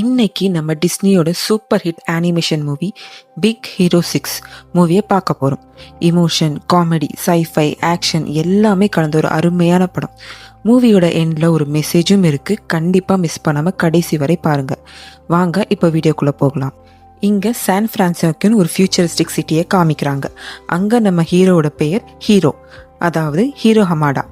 இன்னைக்கு நம்ம டிஸ்னியோட super hit animation movie big hero six மூவியை பார்க்க போகிறோம் இமோஷன் காமெடி சைஃபை ஆக்ஷன் எல்லாமே கலந்த ஒரு அருமையான படம். மூவியோட எண்டில் ஒரு மெசேஜும் இருக்குது கண்டிப்பாக மிஸ் பண்ணாமல் கடைசி வரை பாருங்கள் வாங்க இப்போ வீடியோக்குள்ளே போகலாம். இங்கே சான் ஃப்ரான்சிஸ்கோன்னு ஒரு ஃபியூச்சரிஸ்டிக் சிட்டியை காமிக்கிறாங்க. அங்கே நம்ம ஹீரோவோட பெயர் ஹீரோ அதாவது ஹீரோ ஹமாடா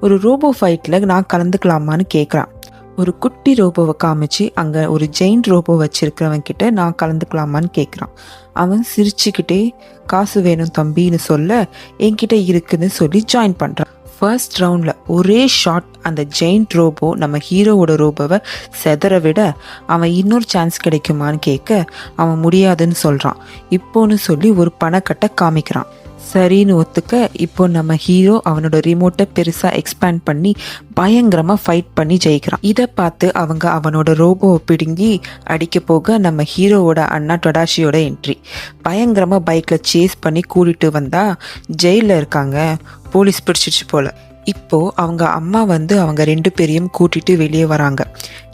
ஒரு ரோபோ ஃபைட்டில் நான் கலந்துக்கலாமான்னு கேட்குறான் ஒரு குட்டி ரோபோவை காமிச்சு அங்கே ஒரு ஜெயின் ரோபோ வச்சிருக்கிறவன் கிட்ட நான் கலந்துக்கலாமான்னு கேட்குறான் அவன் சிரிச்சுக்கிட்டே காசு வேணும் தம்பின்னு சொல்ல என்கிட்ட இருக்குன்னு சொல்லி ஜாயின் பண்ணுறான் ஃபர்ஸ்ட் ரவுண்டில் ஒரே ஷாட் அந்த ஜெயின் ரோபோ நம்ம ஹீரோவோட ரோபோவை செதற விட அவன் இன்னொரு சான்ஸ் கிடைக்குமான்னு கேட்க அவன் முடியாதுன்னு சொல்கிறான் இப்போன்னு சொல்லி ஒரு பணக்கட்டை காமிக்கிறான். சரின்னு ஒத்துக்க இப்போ நம்ம ஹீரோ அவனோட ரிமோட்டை பெருசாக எக்ஸ்பேண்ட் பண்ணி பயங்கரமாக ஃபைட் பண்ணி ஜெயிக்கிறான். இதை பார்த்து அவங்க அவனோட ரோபோவை பிடுங்கி அடிக்க போக நம்ம ஹீரோவோட அண்ணா டொடாஷியோட என்ட்ரி பயங்கரமாக பைக்கில் சேஸ் பண்ணி கூட்டிட்டு வந்தால் ஜெயிலில் இருக்காங்க. போலீஸ் பிடிச்சிடுச்சு போல். இப்போது அவங்க அம்மா வந்து அவங்க ரெண்டு பேரையும் கூட்டிட்டு வெளியே வராங்க.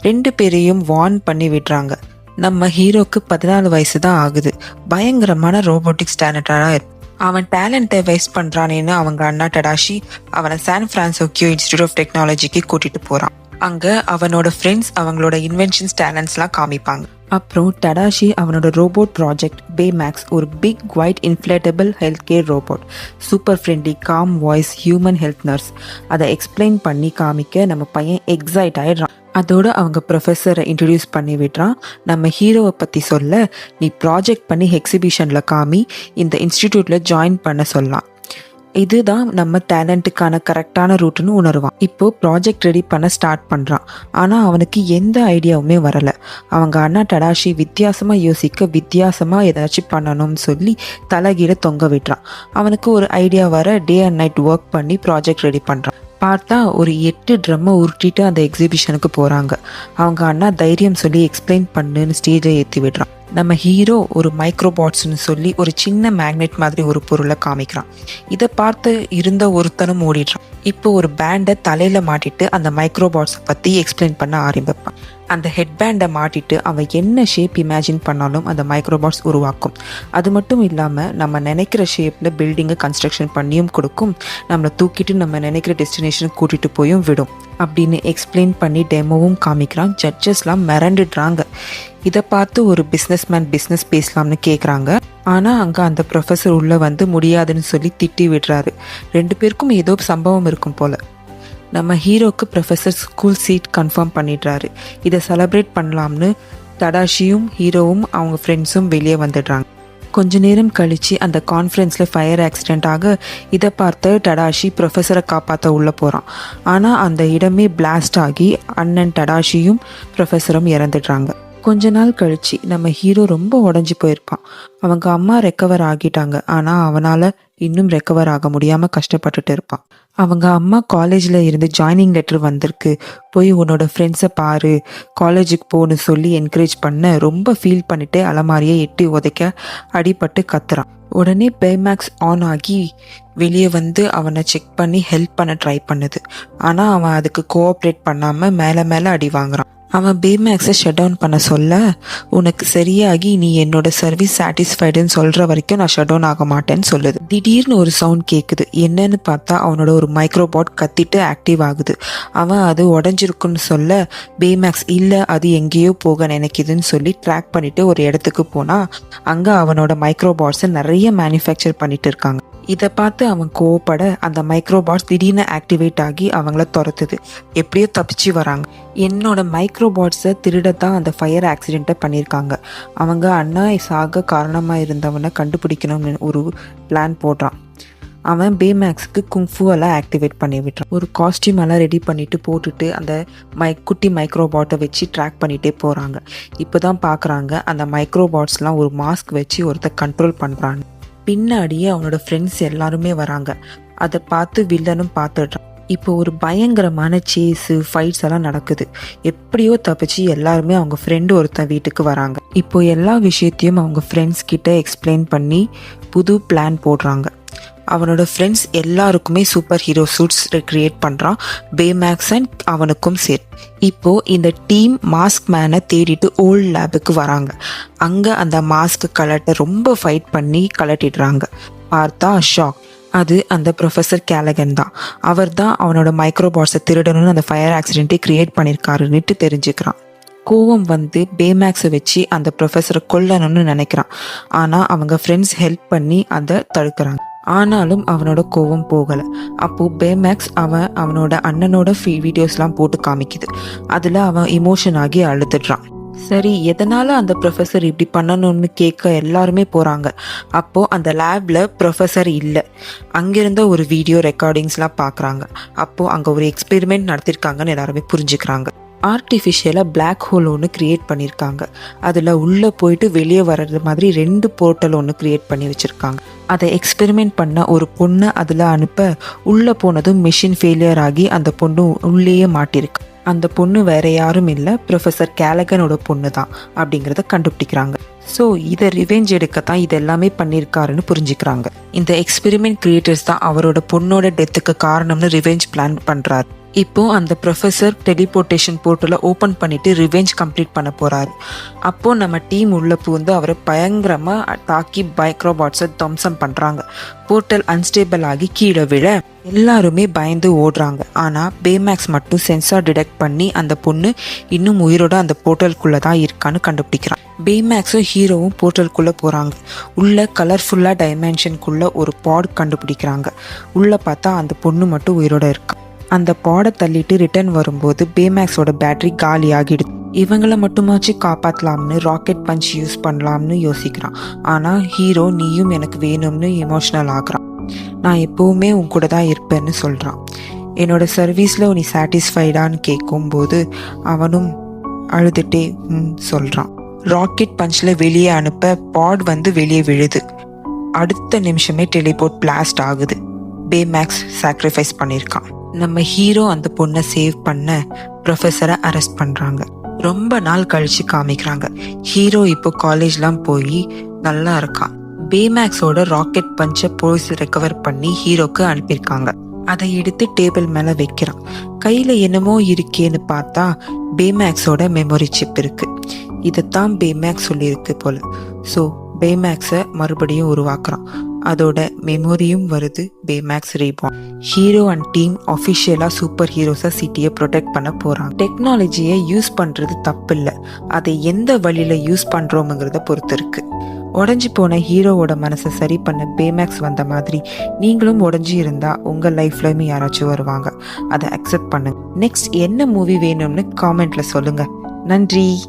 ரெண்டு பேரையும் வார்ன் பண்ணி விடுறாங்க. நம்ம ஹீரோக்கு பதினாலு வயசு தான் ஆகுது. பயங்கரமான ரோபோட்டிக் ஸ்டாண்டர்டாக அவன் டேலண்ட்டை வேஸ்ட் பண்ணுறானேன்னு அவங்க அண்ணா டடாஷி அவனை சான் பிரான்சிஸ்கோ இன்ஸ்டியூட் ஆஃப் டெக்னாலஜிக்கு கூட்டிட்டு போகிறான் அங்கே அவனோட ஃப்ரெண்ட்ஸ் அவங்களோட இன்வென்ஷன்ஸ் டேலண்ட்ஸ்லாம் காமிப்பாங்க. அப்புறம் டடாஷி அவனோட ரோபோட் ப்ராஜெக்ட் பே மேக்ஸ் ஒரு big white inflatable health care robot super friendly calm voice human health nurse அதை எக்ஸ்பிளைன் பண்ணி காமிக்க நம்ம பையன் எக்ஸைட் ஆயிடுறான். அதோடு அவங்க ப்ரொஃபஸரை இன்ட்ரடியூஸ் பண்ணி விடுறான். நம்ம ஹீரோவை பற்றி சொல்ல நீ ப்ராஜெக்ட் பண்ணி எக்ஸிபிஷனில் காமி இந்த இன்ஸ்டிடியூட்டில் ஜாயின் பண்ண சொல்லலாம். இதுதான் நம்ம டேலண்ட்டுக்கான கரெக்டான ரூட்டுன்னு உணருவான். இப்போ ப்ராஜெக்ட் ரெடி பண்ண ஸ்டார்ட் பண்ணுறான் ஆனால் அவனுக்கு எந்த ஐடியாவுமே வரலை. அவங்க அண்ணா டடாஷி வித்தியாசமாக யோசிக்க வித்தியாசமாக ஏதாச்சும் பண்ணணும்னு சொல்லி தலைகீழ தொங்க விடுறான். அவனுக்கு ஒரு ஐடியா வர டே அண்ட் நைட் ஒர்க் பண்ணி ப்ராஜெக்ட் ரெடி பண்ணுறான் பார்த்தா ஒரு எட்டு ட்ரம்மை உருட்டிட்டு அந்த எக்ஸிபிஷனுக்கு போகிறாங்க அவங்க அண்ணா தைரியம் சொல்லி எக்ஸ்பிளைன் பண்ணுன்னு ஸ்டேஜை ஏற்றி விடுறான். நம்ம ஹீரோ ஒரு மைக்ரோபாட்ஸ்னு சொல்லி ஒரு சின்ன மேக்னெட் மாதிரி ஒரு பொருளை காமிக்கிறான். இதை பார்த்து இருந்த ஒருத்தனும் ஓடிடுறான். இப்போ ஒரு பேண்டை தலையில் மாட்டிட்டு அந்த மைக்ரோபாட்ஸை பற்றி எக்ஸ்பிளைன் பண்ண ஆரம்பிப்பான். அந்த ஹெட் பேண்டை மாட்டிட்டு அவன் என்ன ஷேப் இமேஜின் பண்ணாலும் அந்த மைக்ரோபாட்ஸ் உருவாக்கும். அது மட்டும் இல்லாமல் நம்ம நினைக்கிற ஷேப்பில் பில்டிங்கை கன்ஸ்ட்ரக்ஷன் பண்ணியும் கொடுக்கும். நம்மளை தூக்கிட்டு நம்ம நினைக்கிற டெஸ்டினேஷனுக்கு கூட்டிகிட்டு போயும் விடும். அப்படின்னு எக்ஸ்பிளைன் பண்ணி டெமோவும் காமிக்கிறான். ஜட்ஜஸ்லாம் மிரண்டுடுறாங்க. இதை பார்த்து ஒரு பிஸ்னஸ் மேன் பிஸ்னஸ் பேசலாம்னு கேட்குறாங்க ஆனால் அங்கே அந்த ப்ரொஃபஸர் உள்ளே வந்து முடியாதுன்னு சொல்லி திட்டி விடுறாரு. ரெண்டு பேருக்கும் ஏதோ சம்பவம் இருக்கும் போல். நம்ம ஹீரோக்கு ப்ரொஃபஸர் ஸ்கூல் சீட் கன்ஃபார்ம் பண்ணிடுறாரு. இதை செலப்ரேட் பண்ணலாம்னு தடாஷியும் ஹீரோவும் அவங்க ஃப்ரெண்ட்ஸும் வெளியே வந்துடுறாங்க. கொஞ்ச நேரம் கழித்து அந்த கான்ஃபரன்ஸில் ஃபயர் ஆக்சிடென்ட் ஆக இதை பார்த்த டடாஷி ப்ரொஃபஸரை காப்பாற்ற உள்ளே போகிறான் ஆனால் அந்த இடமே பிளாஸ்ட் ஆகி அண்ணன் டடாஷியும் ப்ரொஃபஸரும் இறந்துடுறாங்க. கொஞ்ச நாள் கழிச்சு நம்ம ஹீரோ ரொம்ப உடஞ்சி போயிருப்பான். அவங்க அம்மா ரெக்கவர் ஆகிட்டாங்க. ஆனால் அவனால் இன்னும் ரெக்கவர் ஆக முடியாமல் கஷ்டப்பட்டுட்டு இருப்பான். அவங்க அம்மா காலேஜில் இருந்து ஜாயினிங் லெட்டர் வந்திருக்கு. போய் உன்னோட ஃப்ரெண்ட்ஸை பாரு. காலேஜுக்கு போன்னு சொல்லி என்கரேஜ் பண்ண ரொம்ப ஃபீல் பண்ணிட்டு அலமாரியை எட்டி உதைக்க அடிபட்டு கத்துறான். உடனே பேமேக்ஸ் ஆன் ஆகி வெளியே வந்து அவனை செக் பண்ணி ஹெல்ப் பண்ண ட்ரை பண்ணுது. ஆனால் அவன் அதுக்கு கோஆப்ரேட் பண்ணாமல் மேலே மேலே அடி வாங்குறான். அவன் பேமேக்ஸை ஷட் டவுன் பண்ண சொல்ல உனக்கு சரியாகி நீ என்னோட சர்வீஸ் சாட்டிஸ்ஃபைடுன்னு சொல்கிற வரைக்கும் நான் ஷட் டவுன் ஆக மாட்டேன்னு சொல்லுது. திடீர்னு ஒரு சவுண்ட் கேட்குது என்னன்னு பார்த்தா அவனோட ஒரு மைக்ரோபாட் கத்திட்டு ஆக்டிவ் ஆகுது. அவன் அது உடஞ்சிருக்குன்னு சொல்ல பேமேக்ஸ் இல்லை அது எங்கேயோ போக நினைக்குதுன்னு சொல்லி ட்ராக் பண்ணிட்டு ஒரு இடத்துக்கு போனால் அங்கே அவனோட மைக்ரோபாட்ஸை நிறைய மேனுஃபேக்சர் பண்ணிட்டு இருக்காங்க. இதை பார்த்து அவன் கோவப்பட அந்த மைக்ரோபாட்ஸ் திடீர்னு ஆக்டிவேட் ஆகி அவங்கள துரத்துது. எப்படியோ தப்பிச்சு வராங்க. என்னோட மைக்ரோபாட்ஸை திருட தான் அந்த ஃபயர் ஆக்சிடெண்ட்டை பண்ணியிருக்காங்க. அவங்க அண்ணா சாக காரணமாக இருந்தவனை கண்டுபிடிக்கணும்னு ஒரு பிளான் போடுறான். அவன் பேமேக்ஸுக்கு குங்ஃபு எல்லாம் ஆக்டிவேட் பண்ணி விட்டுறான் ஒரு காஸ்டியூம் எல்லாம் ரெடி பண்ணிவிட்டு போட்டுட்டு அந்த மை குட்டி மைக்ரோபாட்டை வச்சு ட்ராக் பண்ணிகிட்டே போகிறாங்க இப்போ தான் பார்க்குறாங்க அந்த மைக்ரோபாட்ஸ்லாம் ஒரு மாஸ்க் வச்சு ஒருத்தர் கண்ட்ரோல் பண்ணுறாங்க பின்னாடியே அவனோட ஃப்ரெண்ட்ஸ் எல்லாருமே வராங்க. அதை பார்த்து வில்லனும் பார்த்துடுறான். இப்போ ஒரு பயங்கரமான சேஸு ஃபைட்ஸ் எல்லாம் நடக்குது. எப்படியோ தப்பிச்சு எல்லாருமே அவங்க ஃப்ரெண்டு ஒருத்தன் வீட்டுக்கு வராங்க. இப்போ எல்லா விஷயத்தையும் அவங்க ஃப்ரெண்ட்ஸ் கிட்ட எக்ஸ்பிளைன் பண்ணி புது பிளான் போடுறாங்க. அவனோட ஃப்ரெண்ட்ஸ் எல்லாருக்குமே சூப்பர் ஹீரோ சூட்ஸ் கிரியேட் பண்ணுறான் பேமேக்ஸ் அண்ட் அவனுக்கும் சேர். இப்போ இந்த டீம் மாஸ்க் மேனை தேடிட்டு ஓல்ட் லேபுக்கு வராங்க. அங்கே அந்த மாஸ்க் கலட்டை ரொம்ப ஃபைட் பண்ணி கலட்டிடுறாங்க பார்த்தா ஷாக் அது அந்த ப்ரொஃபஸர் கேலகன் தான். அவர் தான் அவனோட மைக்ரோபாட்ஸை திருடணும்னு அந்த ஃபயர் ஆக்சிடென்ட்டை கிரியேட் பண்ணியிருக்காருன்னுட்டு தெரிஞ்சுக்கிறான். கோவம் வந்து பேமேக்ஸை வச்சு அந்த ப்ரொஃபஸரை கொல்லணும்னு நினைக்கிறான். ஆனால் அவங்க ஃப்ரெண்ட்ஸ் ஹெல்ப் பண்ணி அதை தடுக்கிறாங்க. ஆனாலும் அவனோட கோவம் போகலை. அப்போ பேமேக்ஸ் அவன் அவனோட அண்ணனோட ஃபீ வீடியோஸ்லாம் போட்டு காமிக்குது. அதில் அவன் இமோஷன் ஆகி அழுதுடுறான். சரி எதனால அந்த ப்ரொஃபஸர் இப்படி பண்ணணும்னு கேட்க எல்லாருமே போறாங்க. அப்போ அந்த லேப்ல ப்ரொஃபஸர் இல்லை. அங்கிருந்த ஒரு வீடியோ ரெக்கார்டிங்ஸ்லாம் பார்க்குறாங்க அப்போ அங்கே ஒரு எக்ஸ்பெரிமெண்ட் நடத்திருக்காங்கன்னு எல்லாருமே புரிஞ்சுக்கிறாங்க. ஆர்டிஃபிஷியலாக பிளாக் ஹோல் ஒன்று க்ரியேட் பண்ணியிருக்காங்க அதில் உள்ளே போயிட்டு வெளியே வர்றது மாதிரி ரெண்டு போர்ட்டல் ஒன்று க்ரியேட் பண்ணி வச்சுருக்காங்க. அதை எக்ஸ்பெரிமெண்ட் பண்ண ஒரு பொண்ணை அதில் அனுப்ப உள்ளே போனதும் மிஷின் ஃபெயிலியர் ஆகி அந்த பொண்ணு உள்ளேயே மாட்டியிருக்கு அந்த பொண்ணு வேற யாரும் இல்லை ப்ரொஃபஸர் கேலகனோட பொண்ணு தான் அப்படிங்கிறத கண்டுபிடிக்கிறாங்க. ஸோ இதை ரிவெஞ்ச் எடுக்க தான் இது எல்லாமே பண்ணியிருக்காருன்னு புரிஞ்சுக்கிறாங்க. இந்த எக்ஸ்பெரிமெண்ட் கிரியேட்டர்ஸ் தான் அவரோட பொண்ணோட டெத்துக்கு காரணம்னு ரிவெஞ்ச் பிளான் பண்ணுறாரு இப்போ அந்த ப்ரொஃபஸர் டெலிபோர்ட்டேஷன் போர்ட்டலை ஓப்பன் பண்ணிட்டு ரிவெஞ்ச் கம்ப்ளீட் பண்ண போகிறார் அப்போது நம்ம டீம் உள்ள பூந்து அவரை பயங்கரமாக தாக்கி மைக்ரோபாட்ஸை தம்சம் பண்ணுறாங்க போர்ட்டல் அன்ஸ்டேபிள் ஆகி கீழே விழ எல்லாருமே பயந்து ஓடுறாங்க. ஆனால் பேமேக்ஸ் மட்டும் சென்சார் டிடெக்ட் பண்ணி அந்த பொண்ணு இன்னும் உயிரோட அந்த போர்ட்டலுக்குள்ளே தான் இருக்கான்னு கண்டுபிடிக்கிறான். பேமேக்ஸும் ஹீரோவும் போர்ட்டலுக்குள்ளே போகிறாங்க உள்ள கலர்ஃபுல்லாக டைமென்ஷனுக்குள்ளே ஒரு பாட் கண்டுபிடிக்கிறாங்க. உள்ளே பார்த்தா அந்த பொண்ணு மட்டும் உயிரோட இருக்கா. அந்த பாடை தள்ளிட்டு ரிட்டர்ன் வரும்போது பேமேக்ஸோட பேட்டரி காலி ஆகிடுது இவங்கள மட்டுமாச்சு காப்பாற்றலாம்னு ராக்கெட் பஞ்ச் யூஸ் பண்ணலாம்னு யோசிக்கிறான். ஆனால் ஹீரோ நீயும் எனக்கு வேணும்னு எமோஷ்னல் ஆகுறான். நான் எப்போவுமே உன் கூட தான் இருப்பேன்னு சொல்கிறான் என்னோட சர்வீஸில் நீ சாட்டிஸ்ஃபைடான்னு கேட்கும்போது அவனும் அழுதுட்டே சொல்கிறான் ராக்கெட் பஞ்சில் வெளியே அனுப்ப பாட் வந்து வெளியே விழுது. அடுத்த நிமிஷமே டெலிபோர்ட் பிளாஸ்ட் ஆகுது. பேமேக்ஸ் சாக்ரிஃபைஸ் பண்ணியிருக்கான் நம்ம ஹீரோ அந்த பொண்ணை சேவ் பண்ண ப்ரொஃபஸரை அரெஸ்ட் பண்ணுறாங்க ரொம்ப நாள் கழிச்சு காமிக்கிறாங்க. ஹீரோ இப்போ காலேஜ்லாம் போய் நல்லா இருக்கான் பேமேக்ஸோட ராக்கெட் பஞ்சை போலீஸ் ரெக்கவர் பண்ணி ஹீரோக்கு அனுப்பியிருக்காங்க. அதை எடுத்து டேபிள் மேலே வைக்கிறான். கையில் என்னமோ இருக்கேன்னு பார்த்தா பேமேக்ஸோட மெமரி சிப் இருக்கு. இதைத்தான் பேமேக்ஸ் சொல்லியிருக்கு போல. ஸோ பேமேக்ஸை மறுபடியும் உருவாக்குறான். அதோட மெமோரியும் வருது Baymax reborn Hiro and team அஃபிஷியலாக சூப்பர் ஹீரோஸாக சிட்டியை ப்ரொடெக்ட் பண்ண போகிறாங்க டெக்னாலஜியை யூஸ் பண்ணுறது தப்பு இல்லை அதை எந்த வழியில் யூஸ் பண்ணுறோமுங்கிறத பொறுத்து இருக்கு. உடஞ்சி போன ஹீரோவோட மனசை சரி பண்ண பேமேக்ஸ் வந்த மாதிரி நீங்களும் உடஞ்சி இருந்தா உங்க லைஃப்லயுமே யாராச்சும் வருவாங்க. அதை அக்செப்ட் பண்ணுங்க. நெக்ஸ்ட் என்ன மூவி வேணும்னு காமெண்ட்ல சொல்லுங்க. நன்றி.